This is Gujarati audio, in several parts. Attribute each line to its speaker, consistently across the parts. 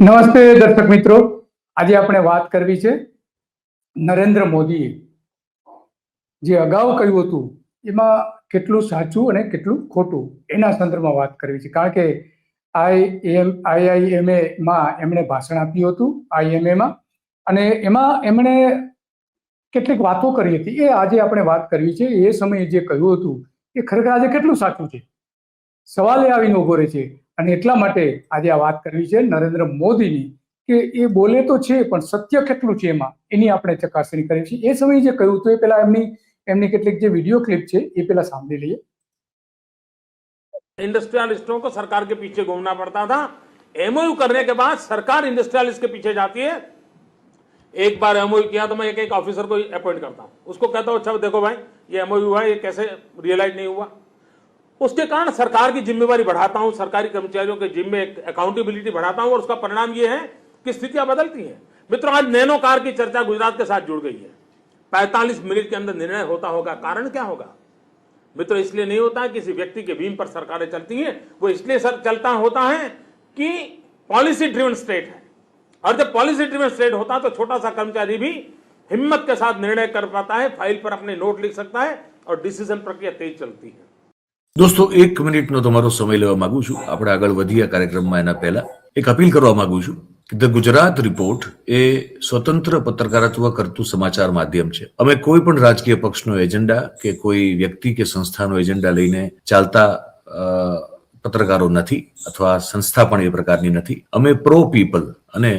Speaker 1: નમસ્તે દર્શક મિત્રો. આજે આપણે વાત કરવી છે નરેન્દ્ર મોદીએ. જે અગાઉ કહ્યું હતું, એમાં કેટલું સાચું અને કેટલું ખોટું, એના સંદર્ભમાં વાત કરવી છે. કારણ કે આઈ એમ આઈઆઈએમએ માં એમણે ભાષણ આપ્યું હતું આઈએમએમાં અને એમાં એમણે કેટલીક વાતો કરી હતી. એ આજે આપણે વાત કરવી છે. એ સમયે જે કહ્યું હતું, એ ખરેખર આજે કેટલું સાચું છે? સવાલ એ આવીને ઊભો રહે છે. અને એટલા માટે આજે આ વાત કરવી છે નરેન્દ્ર મોદીની કે એ બોલે તો છે પણ સત્ય કેટલું છે એમાં એની આપણે ચકાસણી કરવી છે એ સમયે જે કહ્યું હતું એ પેલા એમની એમની કેટલીક જે વિડીયો ક્લિપ છે એ પેલા સાંભળી લઈએ
Speaker 2: इंडस्ट्रियलिस्टों को सरकार के पीछे घूमना पड़ता था एमओयू करने के बाद सरकार इंडस्ट्रियलिस्ट के पीछे जाती है एक बार एमओयू किया तो मैं एक एक ऑफिसर को अपॉइंट करता हूं उसको कहता हूं अच्छा देखो भाई ये एमओयू है ये कैसे रियलाइज नहीं हुआ उसके कारण सरकार की जिम्मेवारी बढ़ाता हूँ, सरकारी कर्मचारियों के जिम्मे अकाउंटेबिलिटी बढ़ाता हूँ, और उसका परिणाम यह है कि स्थितियाँ बदलती हैं। मित्रों, आज नैनो कार की चर्चा गुजरात के साथ जुड़ गई है। पैंतालीस मिनट के अंदर निर्णय होता होगा। कारण क्या होगा? मित्र, इसलिए नहीं होता किसी व्यक्ति के भीम पर सरकारें चलती हैं। वो इसलिए सर, चलता होता है कि पॉलिसी ड्रिवन स्टेट है। और जब पॉलिसी ड्रिवन स्टेट होता है तो छोटा सा कर्मचारी भी हिम्मत के साथ निर्णय कर पाता है फ़ाइल पर अपने नोट लिख सकता है, और डिसीज़न प्रक्रिया तेज चलती है।
Speaker 3: દોસ્તો, એક મિનિટનો તમારો સમય લેવા માંગુ છું. આપણે આગળ વધીએ કાર્યક્રમમાં એના પહેલા. એક અપીલ કરવા માંગુ છું ધ ગુજરાત રિપોર્ટ એ સ્વતંત્ર પત્રકારત્વ કરતું સમાચાર માધ્યમ છે. અમે કોઈ પણ રાજકીય પક્ષનો એજન્ડા કે કોઈ વ્યક્તિ કે સંસ્થાનો એજન્ડા લઈને ચાલતા પત્રકારો નથી અથવા સંસ્થા પણ એ પ્રકારની નથી. અમે પ્રો પીપલ અને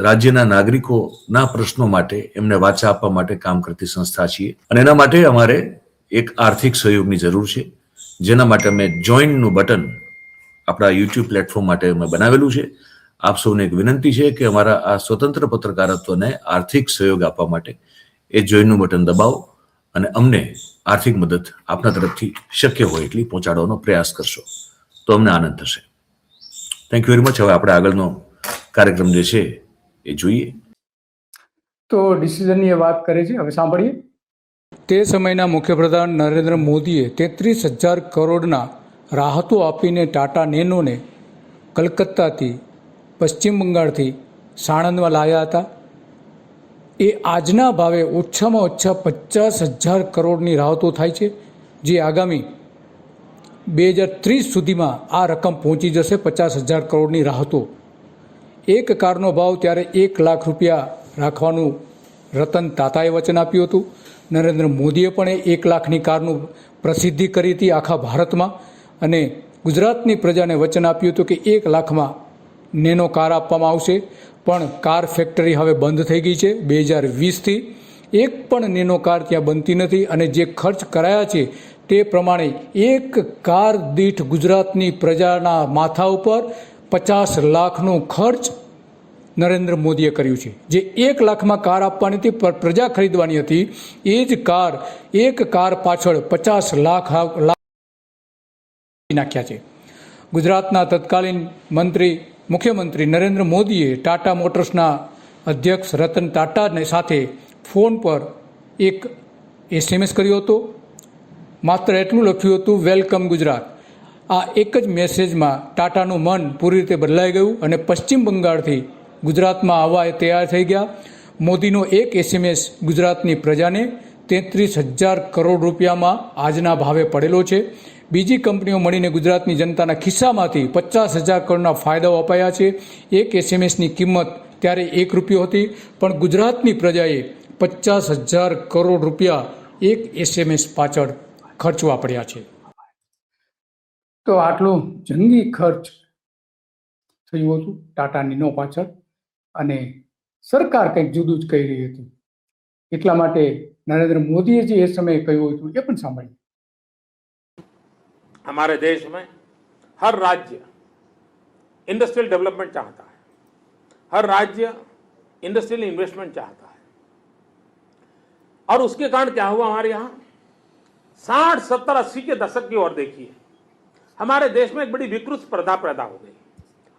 Speaker 3: રાજ્યના નાગરિકોના પ્રશ્નો માટે, એમને વાચા આપવા માટે કામ કરતી સંસ્થા છીએ. અને એના માટે અમારે એક આર્થિક સહયોગની જરૂર છે. જેના માટે અમે જોઈનનું બટન આપણા યુટ્યુબ પ્લેટફોર્મ માટે અમે બનાવેલું છે. આપ સૌને એક વિનંતી છે કે અમારા આ સ્વતંત્ર પત્રકારત્વને આર્થિક સહયોગ આપવા માટે એ જોઈનનું બટન દબાવો અને અમને આર્થિક મદદ આપના તરફથી શક્ય હોય એટલી પહોંચાડવાનો પ્રયાસ કરશો. તો અમને આનંદ થશે. થેન્ક યુ વેરી મચ હવે આપણે આગળનો કાર્યક્રમ જે છે એ જોઈએ.
Speaker 1: તો ડિસિઝનની વાત કરે છે. હવે સાંભળીએ.
Speaker 4: તે સમયના મુખ્યપ્રધાન નરેન્દ્ર મોદીએ તેત્રીસ હજાર કરોડના રાહતો આપીને ટાટા નેનોને કલકત્તાથી, પશ્ચિમ બંગાળથી સાણંદમાં લાવ્યા હતા. એ આજના ભાવે ઓછામાં ઓછા પચાસ હજાર કરોડની રાહતો થાય છે, જે આગામી બે હજાર ત્રીસ સુધીમાં આ રકમ પહોંચી જશે પચાસ હજાર કરોડની રાહતો. એક કારનો ભાવ ત્યારે એક લાખ રૂપિયા રાખવાનું રતન તાતાએ વચન આપ્યું હતું. નરેન્દ્ર મોદીએ પણ એક લાખની કારનું પ્રસિદ્ધિ કરી હતી આખા ભારતમાં. અને ગુજરાતની પ્રજાને વચન આપ્યું હતું કે એક લાખમાં નેનો કાર આપવામાં આવશે. પણ કાર ફેક્ટરી હવે બંધ થઈ ગઈ છે. બે હજાર વીસથી એક પણ નેનો કાર ત્યાં બનતી નથી. અને જે ખર્ચ કરાયા છે તે પ્રમાણે એક કાર દીઠ ગુજરાતની પ્રજાના માથા ઉપર પચાસ લાખનો ખર્ચ નરેન્દ્ર મોદીએ કર્યું છે. જે એક લાખમાં કાર આપવાની હતી, પર પ્રજા ખરીદવાની હતી. એ જ કાર, એક કાર પાછળ પચાસ લાખ લાખ નાખ્યા છે. ગુજરાતના તત્કાલીન મંત્રી, મુખ્યમંત્રી નરેન્દ્ર મોદીએ ટાટા મોટર્સના અધ્યક્ષ રતન ટાટાને સાથે ફોન પર એક એસએમએસ કર્યો હતો. માત્ર એટલું લખ્યું હતું, વેલકમ ગુજરાત. આ એક જ મેસેજમાં ટાટાનું મન પૂરી રીતે બદલાઈ ગયું અને પશ્ચિમ બંગાળથી ગુજરાતમાં આવવા એ તૈયાર થઈ ગયા. મોદીનો એક એસએમએસ ગુજરાતની પ્રજાને તેત્રીસ હજાર કરોડ રૂપિયામાં આજના ભાવે પડેલો છે. બીજી કંપનીઓ મળીને ગુજરાતની જનતાના ખિસ્સામાંથી પચાસ હજાર કરોડના ફાયદાઓ અપાયા છે. એક એસએમએસની કિંમત ત્યારે એક રૂપિયો હતી, પણ ગુજરાતની પ્રજાએ પચાસ હજાર કરોડ રૂપિયા એક એસએમએસ પાછળ ખર્ચવા પડ્યા છે.
Speaker 1: તો આટલું જંગી ખર્ચ થયું હતું ટાટા નિનો પાછળ. અને સરકાર કંઈક જુદું જ કહી રહી હતી એટલા માટે નરેન્દ્ર મોદીએ જે એ સમયે કહ્યું હતું એ પણ સાંભળીએ
Speaker 2: हमारे देश में हर राज्य इंडस्ट्रियल डेवलपमेंट चाहता है हर राज्य इंडस्ट्रियल इन्वेस्टमेंट चाहता है और उसके कारण क्या हुआ हमारे यहां साठ सत्तर अस्सी के दशक की ओर देखिए हमारे देश में एक बड़ी विकृत स्पर्धा पैदा हो गई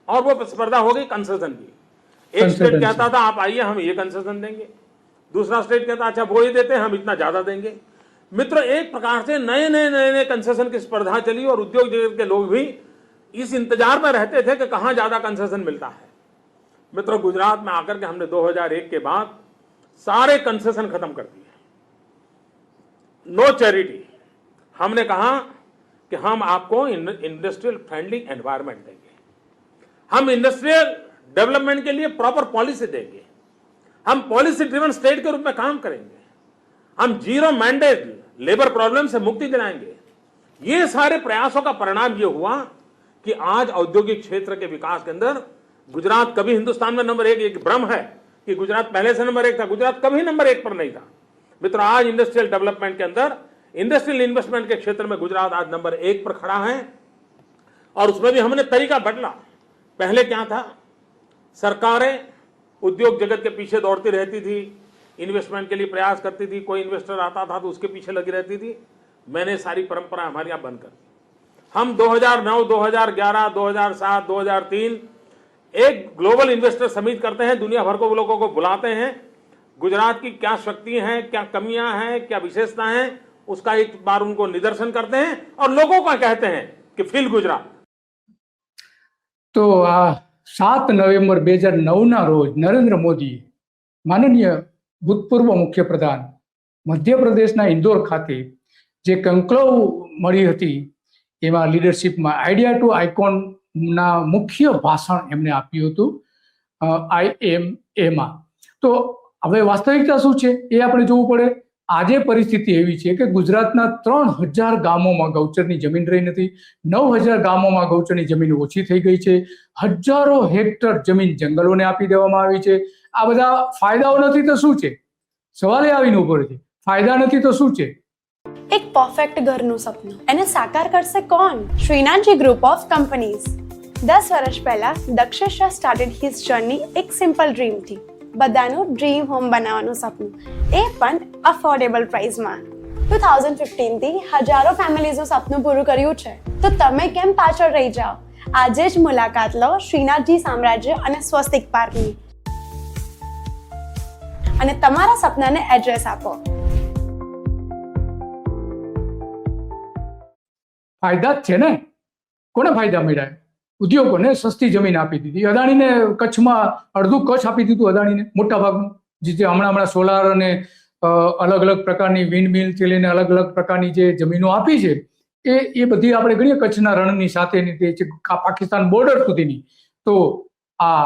Speaker 2: और वो स्पर्धा हो गई कंसेशन की एक स्टेट कहता था आप आइए हम ये कंसेशन देंगे. दूसरा स्टेट कहता अच्छा वो ही देते हैं हम इतना ज़्यादा देंगे. मित्र एक प्रकार से नए नए नए नए कंसेशन की स्पर्धा चली और उद्योग जगत के लोग भी इस इंतज़ार में रहते थे कि कहाँ ज़्यादा कंसेशन मिलता है। मित्रों गुजरात में आकर के हमने 2001 के बाद सारे कंसेशन खत्म कर दिए। नो चैरिटी हमने कहा कि हम आपको इंडस्ट्रियल फ्रेंडली एनवायरमेंट देंगे। हम इंडस्ट्रियल डेवलपमेंट के लिए प्रॉपर पॉलिसी देंगे। हम पॉलिसी ड्रिवन स्टेट के रूप में काम करेंगे। हम ज़ीरो मैंडेट लेबर प्रॉब्लम से मुक्ति दिलाएँगे। ये सारे प्रयासों का परिणाम ये हुआ कि आज औद्योगिक क्षेत्र के विकास के अंदर गुजरात कभी हिंदुस्तान में नंबर एक एक भ्रम है कि गुजरात पहले से नंबर एक था, गुजरात कभी नंबर एक पर नहीं था। मित्रों, आज इंडस्ट्रियल डेवलपमेंट के अंदर इंडस्ट्रियल इन्वेस्टमेंट के क्षेत्र में गुजरात आज नंबर एक पर खड़ा है और उसमें भी हमने तरीका बदला। पहले क्या था? सरकारें उद्योग जगत के पीछे दौड़ती रहती थी इन्वेस्टमेंट के लिए प्रयास करती थी कोई इन्वेस्टर आता था तो उसके पीछे लगी रहती थी। मैंने सारी परंपरा हमारे यहाँ बंद कर दी। हम 2009, 2011, 2007, 2003 एक ग्लोबल इन्वेस्टर समिट करते हैं दुनिया भर को लोगों को बुलाते हैं। गुजरात की क्या शक्ति हैं क्या कमियाँ हैं क्या विशेषता हैं उसका एक बार उनको निदर्शन करते हैं और लोगों का कहते हैं कि फिल गुजरात।
Speaker 4: तो આ સાત નવેમ્બર બે હજાર નવના રોજ નરેન્દ્ર મોદીએ માનનીય ભૂતપૂર્વ મુખ્યપ્રધાન, મધ્યપ્રદેશના ઇન્દોર ખાતે જે કંકલવ મળી હતી, એમાં લીડરશિપમાં આઈડિયા ટુ આઇકોનના મુખ્ય ભાષણ એમણે આપ્યું હતું આઈ એમ એમાં તો હવે વાસ્તવિકતા શું છે? એ આપણે જોવું પડે. આજે પરિસ્થિતિ એવી છે કે ગુજરાતના ત્રણ હજાર ગામોમાં ગૌચરની જમીન રહી નથી. નવ હજાર ગામોમાં ગૌચરની જમીન ઓછી થઈ ગઈ છે. હજારો હેક્ટર જમીન જંગલોને આપી દેવામાં આવી છે. આ બધા ફાયદાઓ નથી તો શું છે? સવાલ એ આવીને ઊભો છે ફાયદા નથી તો શું છે?
Speaker 5: એક પરફેક્ટ ઘરનું સપનું. એને સાકાર કરશે કોણ? શ્રીનાથજી ગ્રુપ ઓફ કંપનીઝ દસ વર્ષ પહેલા દક્ષેશ સ્ટાર્ટેડ હિઝ જર્ની એક સિમ્પલ ડ્રીમથી બધાનું ડ્રીમ હોમ બનાવવાનું સપનું. એ પણ અફોર્ડેબલ પ્રાઇસમાં ટુ થાઉઝન્ડ ફિફ્ટીનથી હજારો ફેમિલીઝનું સપનું પૂરું કર્યું છે. તો તમે કેમ પાછળ રહી જાઓ? આજે જ મુલાકાત લો શ્રીનાથજી સામ્રાજ્ય અને સ્વસ્તિક પાર્કની. અને તમારા સપનાને એડ્રેસ આપો.
Speaker 4: ફાયદા છે ને? કોને ફાયદા મળ્યા? ઉદ્યોગોને સસ્તી જમીન આપી દીધી. અદાણીને કચ્છમાં અડધું કચ્છ આપી દીધું અદાણીને મોટા ભાગનું જે હમણાં હમણાં સોલાર અને અલગ અલગ પ્રકારની વિન્ડ મિલથી લઈને અલગ અલગ પ્રકારની જે જમીનો આપી છે, એ એ બધી આપણે ગણીએ કચ્છના રણની સાથેની તે છે પાકિસ્તાન બોર્ડર સુધીની. તો આ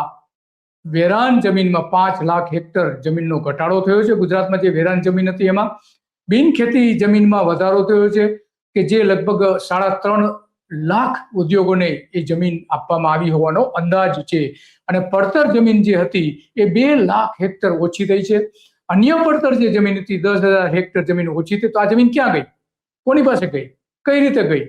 Speaker 4: વેરાન જમીનમાં પાંચ લાખ હેક્ટર જમીનનો ઘટાડો થયો છે. ગુજરાતમાં જે વેરાન જમીન હતી એમાં બિનખેતી જમીનમાં વધારો થયો છે કે જે લગભગ સાડા ત્રણ લાખ ઉદ્યોગોને એ જમીન આપવામાં આવી હોવાનો અંદાજ છે. અને પડતર જમીન જે હતી એ બે લાખ હેક્ટર ઓછી થઈ છે. અન્ય પડતર જે જમીન હતી, દસ હજાર હેક્ટર જમીન ઓછી હતી તો આ જમીન ક્યાં ગઈ? કોની પાસે ગઈ? કઈ રીતે ગઈ?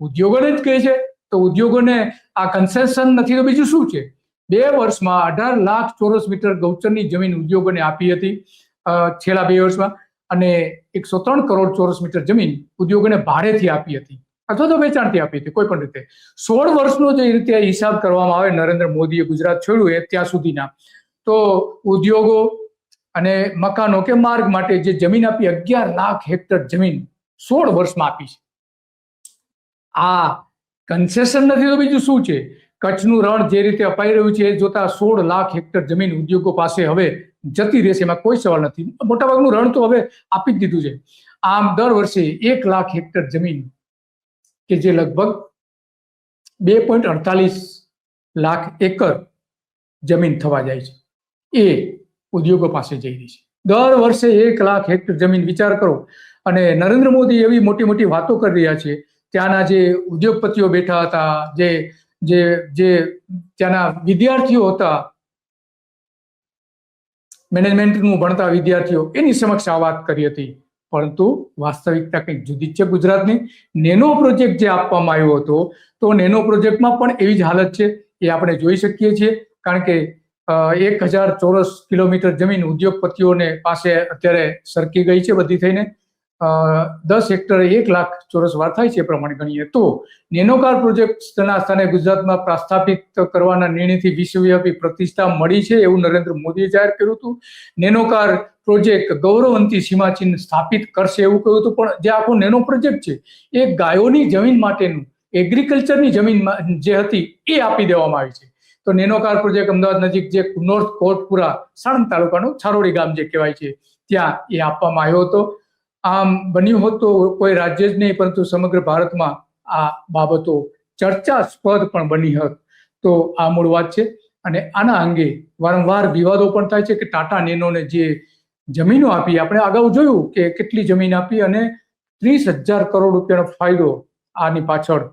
Speaker 4: ઉદ્યોગોને જ ગઈ છે. તો ઉદ્યોગોને આ કન્સેશન નથી તો બીજું શું છે? બે વર્ષમાં અઢાર લાખ ચોરસ મીટર ગૌચરની જમીન ઉદ્યોગોને આપી હતી છેલ્લા બે વર્ષમાં. અને એકસો ત્રણ કરોડ ચોરસ મીટર જમીન ઉદ્યોગોને ભાડેથી આપી હતી. અથવા તો વેચાણથી આપી હતી, કોઈ પણ રીતે. સોળ વર્ષનો જે રીતે હિસાબ કરવામાં આવે, નરેન્દ્ર મોદીએ ગુજરાત છોડ્યું એ ત્યાં સુધીના. તો ઉદ્યોગો અને મકાનો કે માર્ગ માટે જે જમીન આપી, અગિયાર લાખ હેક્ટર જમીન સોળ વર્ષમાં આપી છે. આ કન્સેશન નથી તો બીજું શું છે? કચ્છનું રણ જે રીતે અપાઈ રહ્યું છે, એ જોતા સોળ લાખ હેક્ટર જમીન ઉદ્યોગો પાસે હવે જતી રહેશે, એમાં કોઈ સવાલ નથી. મોટાભાગનું રણ તો હવે આપી જ દીધું છે. આમ દર વર્ષે એક લાખ હેક્ટર જમીન કે જે લગભગ બે પોઈન્ટ અડતાલીસ લાખ એકર જમીન થવા જાય છે. એ ઉદ્યોગો પાસે જઈ રહી છે. દર વર્ષે એક લાખ હેક્ટર જમીન વિચાર કરો. અને નરેન્દ્ર મોદી એવી મોટી મોટી વાતો કરી રહ્યા છે. ત્યાંના જે ઉદ્યોગપતિઓ બેઠા હતા, જે જે જે ત્યાંના વિદ્યાર્થીઓ હતા, મેનેજમેન્ટનું ભણતા વિદ્યાર્થીઓ, એની સમક્ષ આ વાત કરી હતી. પરંતુ વાસ્તવિકતા કંઈક જુદી જ છે ગુજરાતની. નેનો પ્રોજેક્ટ જે આપવામાં આવ્યો હતો, તો નેનો પ્રોજેક્ટમાં પણ એવી જ હાલત છે એ આપણે જોઈ શકીએ છીએ. કારણ કે એક હજાર ચોરસ કિલોમીટર જમીન ઉદ્યોગપતિઓને પાસે અત્યારે સરકી ગઈ છે બધી થઈને. દસ હેક્ટરે એક લાખ ચોરસ વાર થાય છે એ પ્રમાણે ગણીએ તો નેનોકાર પ્રોજેક્ટના સ્થાને ગુજરાતમાં પ્રસ્થાપિત કરવાના નિર્ણયથી વિશ્વવ્યાપી પ્રતિષ્ઠા મળી છે એવું નરેન્દ્ર મોદીએ જાહેર કર્યું હતું. નેનોકાર પ્રોજેક્ટ ગૌરવંતી સીમાચિહ્ન સ્થાપિત કરશે એવું કહ્યું હતું. પણ જે આખો નેનો પ્રોજેક્ટ છે, એ ગાયોની જમીન માટેનું, એગ્રીકલ્ચરની જમીન જે હતી, એ આપી દેવામાં આવી છે. તો નેનોકાર પ્રોજેક્ટ અમદાવાદ નજીક જે નોર્થ કોટપુરા સાણંદ તાલુકાનું છારોડી ગામ જે કહેવાય છે, ત્યાં એ આપવામાં આવ્યો હતો. આમ બન્યું હોત તો કોઈ રાજ્ય જ નહીં, પરંતુ સમગ્ર ભારતમાં આ બાબતો ચર્ચાસ્પદ પણ બની હોત. તો આ મૂળ વાત છે. અને આના અંગે વારંવાર વિવાદો પણ થાય છે કે ટાટા નેનોને જે જમીનો આપી, આપણે અગાઉ જોયું કે કેટલી જમીન આપી અને ત્રીસ હજાર કરોડ રૂપિયાનો ફાયદો આની પાછળ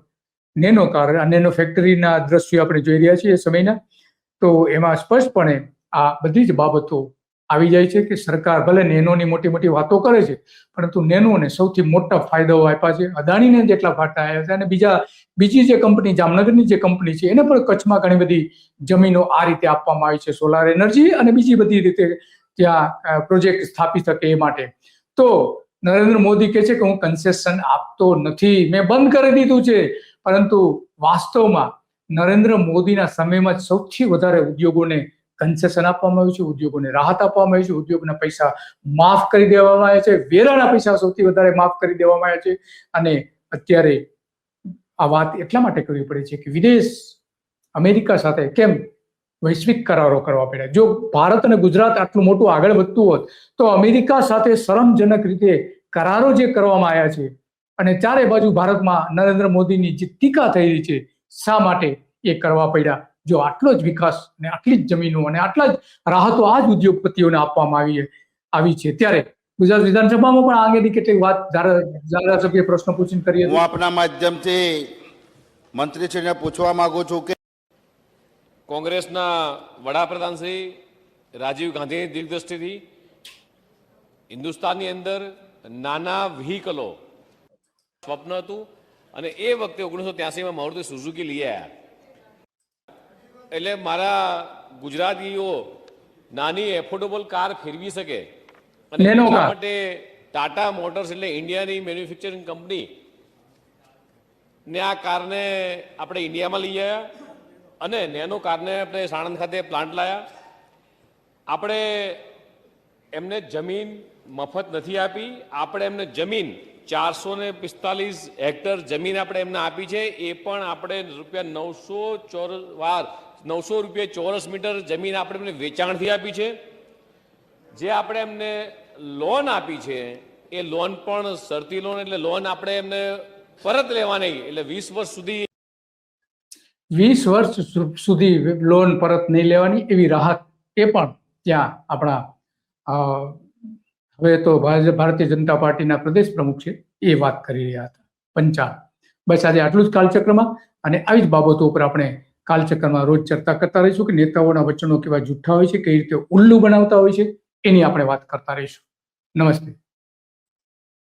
Speaker 4: નેનો કાર નેનો ફેક્ટરીના દ્રશ્યો આપણે જોઈ રહ્યા છીએ એ સમયના. તો એમાં સ્પષ્ટપણે આ બધી જ બાબતો આવી જાય છે કે સરકાર ભલે નેનોની મોટી મોટી વાતો કરે છે, પરંતુ નેનોને સૌથી મોટા ફાયદાઓ આપ્યા છે. અદાણીને જેટલા ફાટા આવ્યા છે અને બીજા, બીજી જે કંપની, જામનગરની જે કંપની છે, એને પણ કચ્છમાં ઘણી બધી જમીનો આ રીતે આપવામાં આવી છે સોલાર એનર્જી અને બીજી બધી રીતે ત્યાં પ્રોજેક્ટ સ્થાપી શકે એ માટે. તો નરેન્દ્ર મોદી કહે છે કે હું કન્સેશન આપતો નથી. મેં બંધ કરી દીધું છે, પરંતુ વાસ્તવમાં નરેન્દ્ર મોદીના સમયમાં સૌથી વધારે ઉદ્યોગોને કન્સેશન આપવામાં આવ્યું છે ઉદ્યોગોને, રાહત આપવામાં આવી છે ઉદ્યોગના પૈસા માફ કરી દેવામાં આવ્યા છે, વેરાના પૈસા સૌથી વધારે માફ કરી દેવામાં આવ્યા છે. અને અત્યારે આ વાત એટલા માટે કરવી પડે છે કે વિદેશ, અમેરિકા સાથે કેમ વૈશ્વિક કરારો કરવા પડ્યા? જો ભારત અને ગુજરાત આટલું મોટું આગળ વધતું હોત, તો અમેરિકા સાથે શરમજનક રીતે કરારો જે કરવામાં આવ્યા છે, અને ચારે બાજુ ભારતમાં નરેન્દ્ર મોદીની જે ટીકા થઈ રહી છે, શા માટે એ કરવા પડ્યા? જો આટલો જ વિકાસ અને આટલી જ જમીનો અને આટલા જ રાહતો આ જ ઉદ્યોગપતિઓને આપવામાં આવી આવી છે. ત્યારે ગુજરાત વિધાનસભામાં પણ આ અંગેની કેટલીક વાત ધારાસભ્ય પ્રશ્ન પૂછીને કરી
Speaker 6: હું આપના માધ્યમથી મંત્રીશ્રીને પૂછવા માંગુ છું કે
Speaker 7: કોંગ્રેસના વડાપ્રધાન શ્રી રાજીવ ગાંધીની દિગ્દ્રષ્ટિથી હિન્દુસ્તાનની અંદર નાના વ્હીકલો સ્વપ્ન હતું અને એ વખતે ઓગણીસો ત્યાસીમાં મારુતિ સુઝુકી લઈ આવ્યા. એટલે મારા ગુજરાતીઓ નાની એફોર્ડેબલ કાર ફેરવી શકે. અને
Speaker 4: એના
Speaker 7: માટે ટાટા મોટર્સ એટલે ઇન્ડિયાની મેન્યુફેક્ચરિંગ કંપની ને આ કારને આપણે ઇન્ડિયામાં લઈ આવ્યા અને નેનો કારને આપણે સાણંદ ખાતે પ્લાન્ટ લાયા. આપણે એમને જમીન મફત નથી આપી. આપણે એમને જમીન ચારસો ને પિસ્તાલીસ હેક્ટર જમીન આપણે એમને આપી છે. એ પણ આપણે રૂપિયા નવસો ચોરસ વાર, નવસો રૂપિયા ચોરસ મીટર જમીન આપણે એમને વેચાણથી આપી છે. જે આપણે એમને લોન આપી છે, એ લોન પણ શરતી લોન એટલે લોન આપણે એમને પરત લેવાની, એટલે વીસ વર્ષ સુધી
Speaker 4: વીસ વર્ષ સુધી લોન પરત નહીં લેવાની એવી રાહત એ પણ ત્યાં આપણા હવે તો ભારતીય જનતા પાર્ટીના પ્રદેશ પ્રમુખ છે, એ વાત કરી રહ્યા હતા. પંચાળ બસ આજે આટલું જ કાલચક્રમાં અને આવી જ બાબતો ઉપર આપણે કાલચક્રમાં રોજ ચર્ચા કરતા રહીશું કે નેતાઓના વચનો કેવા જૂઠા હોય છે, કઈ રીતે ઉલ્લુ બનાવતા હોય છે, એની આપણે વાત કરતા રહીશું. નમસ્તે.